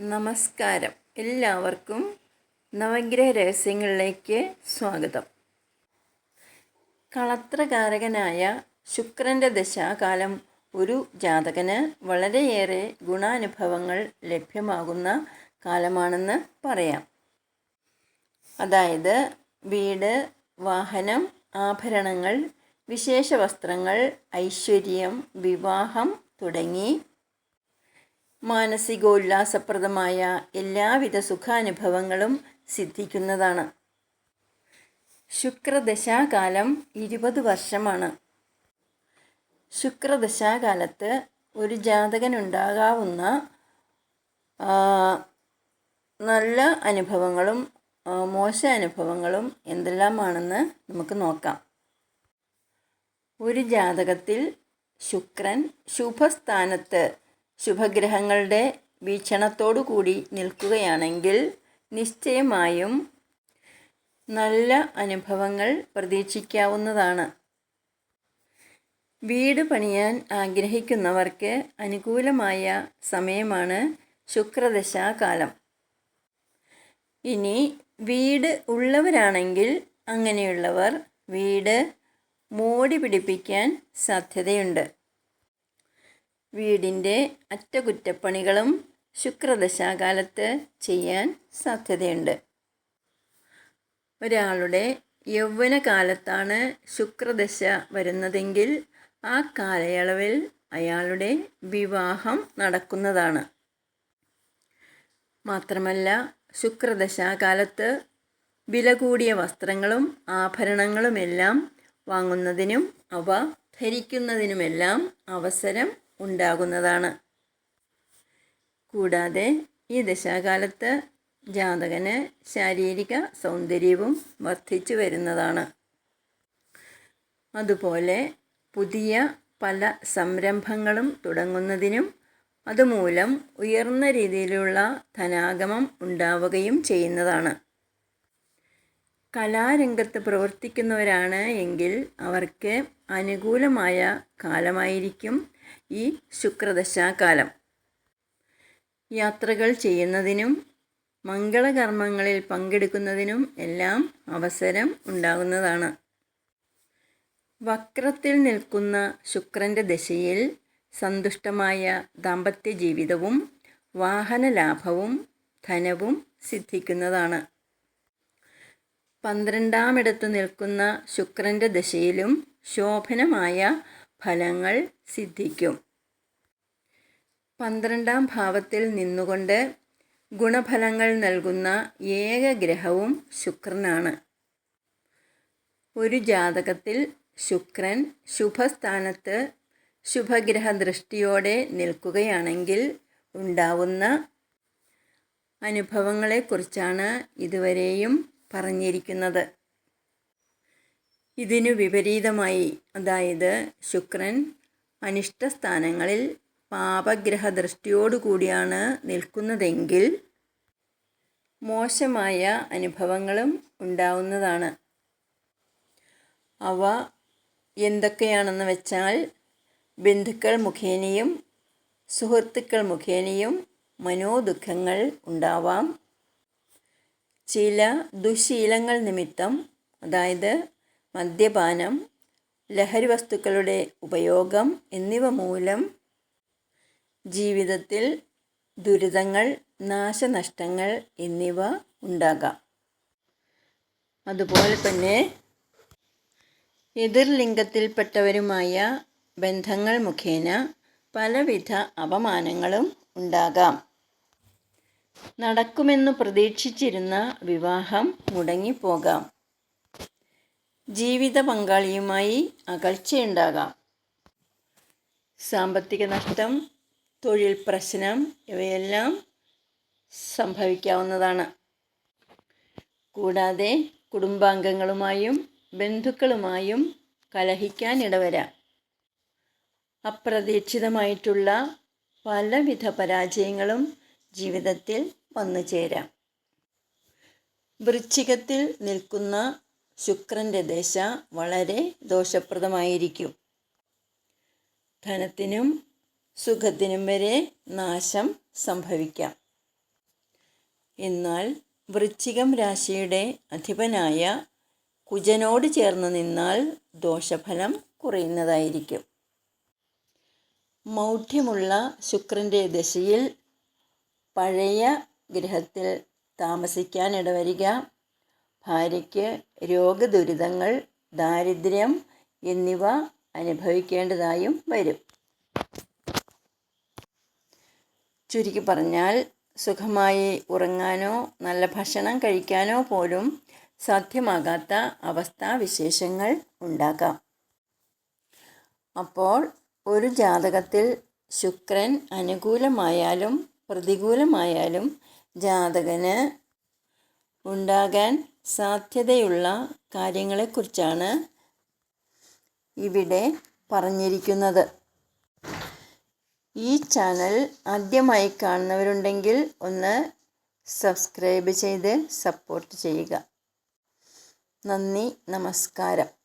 നമസ്കാരം. എല്ലാവർക്കും നവഗ്രഹ രഹസ്യങ്ങളിലേക്ക് സ്വാഗതം. കളത്രകാരകനായ ശുക്രന്റെ ദശാകാലം ഒരു ജാതകന് വളരെയേറെ ഗുണാനുഭവങ്ങൾ ലഭ്യമാകുന്ന കാലമാണെന്ന് പറയാം. അതായത് വീട് വാഹനം ആഭരണങ്ങൾ വിശേഷ വസ്ത്രങ്ങൾ ഐശ്വര്യം വിവാഹം തുടങ്ങി മാനസികോല്ലാസപ്രദമായ എല്ലാവിധ സുഖാനുഭവങ്ങളും സിദ്ധിക്കുന്നതാണ്. ശുക്രദശാകാലം ഇരുപത് വർഷമാണ്. ശുക്രദശാകാലത്ത് ഒരു ജാതകനുണ്ടാകാവുന്ന നല്ല അനുഭവങ്ങളും മോശ അനുഭവങ്ങളും എന്തെല്ലാമാണെന്ന് നമുക്ക് നോക്കാം. ഒരു ജാതകത്തിൽ ശുക്രൻ ശുഭസ്ഥാനത്ത് ശുഭഗ്രഹങ്ങളുടെ വീക്ഷണത്തോടു കൂടി നിൽക്കുകയാണെങ്കിൽ നിശ്ചയമായും നല്ല അനുഭവങ്ങൾ പ്രതീക്ഷിക്കാവുന്നതാണ്. വീട് പണിയാൻ ആഗ്രഹിക്കുന്നവർക്ക് അനുകൂലമായ സമയമാണ് ശുക്രദശാകാലം. ഇനി വീട് ഉള്ളവരാണെങ്കിൽ അങ്ങനെയുള്ളവർ വീട് മോടി പിടിപ്പിക്കാൻ സാധ്യതയുണ്ട്. വീടിന്റെ അറ്റകുറ്റപ്പണികളും ശുക്രദശാകാലത്ത് ചെയ്യാൻ സാധ്യതയുണ്ട്. ഒരാളുടെ യൗവനകാലത്താണ് ശുക്രദശ വരുന്നതെങ്കിൽ ആ കാലയളവിൽ അയാളുടെ വിവാഹം നടക്കുന്നതാണ്. മാത്രമല്ല ശുക്രദശാകാലത്ത് വില കൂടിയ വസ്ത്രങ്ങളും ആഭരണങ്ങളുമെല്ലാം വാങ്ങുന്നതിനും അവ ധരിക്കുന്നതിനുമെല്ലാം അവസരം ഉണ്ടാകുന്നതാണ്. കൂടാതെ ഈ ദശാകാലത്ത് ജാതകന് ശാരീരിക സൗന്ദര്യവും വർദ്ധിച്ചു വരുന്നതാണ്. അതുപോലെ പുതിയ പല സംരംഭങ്ങളും തുടങ്ങുന്നതിനും അതുമൂലം ഉയർന്ന രീതിയിലുള്ള ധനാഗമം ഉണ്ടാവുകയും ചെയ്യുന്നതാണ്. കലാരംഗത്ത് പ്രവർത്തിക്കുന്നവരാണ് എങ്കിൽ അവർക്ക് അനുകൂലമായ കാലമായിരിക്കും ഈ ശുക്രദശാകാലം. യാത്രകൾ ചെയ്യുന്നതിനും മംഗളകർമ്മങ്ങളിൽ പങ്കെടുക്കുന്നതിനും എല്ലാം അവസരം ഉണ്ടാകുന്നതാണ്. വക്രത്തിൽ നിൽക്കുന്ന ശുക്രന്റെ ദശയിൽ സന്തുഷ്ടമായ ദാമ്പത്യ ജീവിതവും വാഹന ലാഭവും ധനവും സിദ്ധിക്കുന്നതാണ്. പന്ത്രണ്ടാമിടത്ത് നിൽക്കുന്ന ശുക്രന്റെ ദശയിലും ശോഭനമായ ഫലങ്ങൾ സിദ്ധിക്കും. പന്ത്രണ്ടാം ഭാവത്തിൽ നിന്നുകൊണ്ട് ഗുണഫലങ്ങൾ നൽകുന്ന ഏക ഗ്രഹവും ശുക്രനാണ്. ഒരു ജാതകത്തിൽ ശുക്രൻ ശുഭസ്ഥാനത്ത് ശുഭഗ്രഹ ദൃഷ്ടിയോടെ നിൽക്കുകയാണെങ്കിൽ ഉണ്ടാവുന്ന അനുഭവങ്ങളെക്കുറിച്ചാണ് ഇതുവരെയും പറഞ്ഞിരിക്കുന്നത്. ഇതിനു വിപരീതമായി അതായത് ശുക്രൻ അനിഷ്ട സ്ഥാനങ്ങളിൽ പാപഗ്രഹ ദൃഷ്ടിയോടുകൂടിയാണ് നിൽക്കുന്നതെങ്കിൽ മോശമായ അനുഭവങ്ങളും ഉണ്ടാവുന്നതാണ്. അവ എന്തൊക്കെയാണെന്ന് വെച്ചാൽ ബന്ധുക്കൾ മുഖേനയും സുഹൃത്തുക്കൾ മുഖേനയും മനോദുഃഖങ്ങൾ ഉണ്ടാവാം. ചില ദുശീലങ്ങൾ നിമിത്തം അതായത് മദ്യപാനം ലഹരി വസ്തുക്കളുടെ ഉപയോഗം എന്നിവ മൂലം ജീവിതത്തിൽ ദുരിതങ്ങൾ നാശനഷ്ടങ്ങൾ എന്നിവ ഉണ്ടാകാം. അതുപോലെ തന്നെ എതിർലിംഗത്തിൽപ്പെട്ടവരുമായ ബന്ധങ്ങൾ മുഖേന പലവിധ അപമാനങ്ങളും ഉണ്ടാകാം. നടക്കുമെന്ന് പ്രതീക്ഷിച്ചിരുന്ന വിവാഹം മുടങ്ങിപ്പോകാം. ജീവിത പങ്കാളിയുമായി അകൽച്ചയുണ്ടാകാം. സാമ്പത്തിക നഷ്ടം തൊഴിൽ പ്രശ്നം ഇവയെല്ലാം സംഭവിക്കാവുന്നതാണ്. കൂടാതെ കുടുംബാംഗങ്ങളുമായും ബന്ധുക്കളുമായും കലഹിക്കാൻ ഇടവരാം. അപ്രതീക്ഷിതമായിട്ടുള്ള പലവിധ പരാജയങ്ങളും ജീവിതത്തിൽ വന്നു ചേരാം വൃശ്ചികത്തിൽ നിൽക്കുന്ന ശുക്രന്റെ ദശ വളരെ ദോഷപ്രദമായിരിക്കും. ധനത്തിനും സുഖത്തിനും വരെ നാശം സംഭവിക്കാം. എന്നാൽ വൃശ്ചികം രാശിയുടെ അധിപനായ കുജനോട് ചേർന്ന് നിന്നാൽ ദോഷഫലം കുറയുന്നതായിരിക്കും. മൗഢ്യമുള്ള ശുക്രന്റെ ദശയിൽ പഴയ ഗ്രഹത്തിൽ താമസിക്കാൻ ഇടവരിക. ഭാര്യയ്ക്ക് രോഗദുരിതങ്ങൾ ദാരിദ്ര്യം എന്നിവ അനുഭവിക്കേണ്ടതായും വരും. ചുരുക്കി പറഞ്ഞാൽ സുഖമായി ഉറങ്ങാനോ നല്ല ഭക്ഷണം കഴിക്കാനോ പോലും സാധ്യമാകാത്ത അവസ്ഥാവിശേഷങ്ങൾ ഉണ്ടാക്കാം അപ്പോൾ ഒരു ജാതകത്തിൽ ശുക്രൻ അനുകൂലമായാലും പ്രതികൂലമായാലും ജാതകന് ഉണ്ടാകാൻ സാധ്യതയുള്ള കാര്യങ്ങളെക്കുറിച്ചാണ് ഇവിടെ പറഞ്ഞിരിക്കുന്നത്. ഈ ചാനൽ ആദ്യമായി കാണുന്നവരുണ്ടെങ്കിൽ ഒന്ന് സബ്സ്ക്രൈബ് ചെയ്ത് സപ്പോർട്ട് ചെയ്യുക. നന്ദി നമസ്കാരം.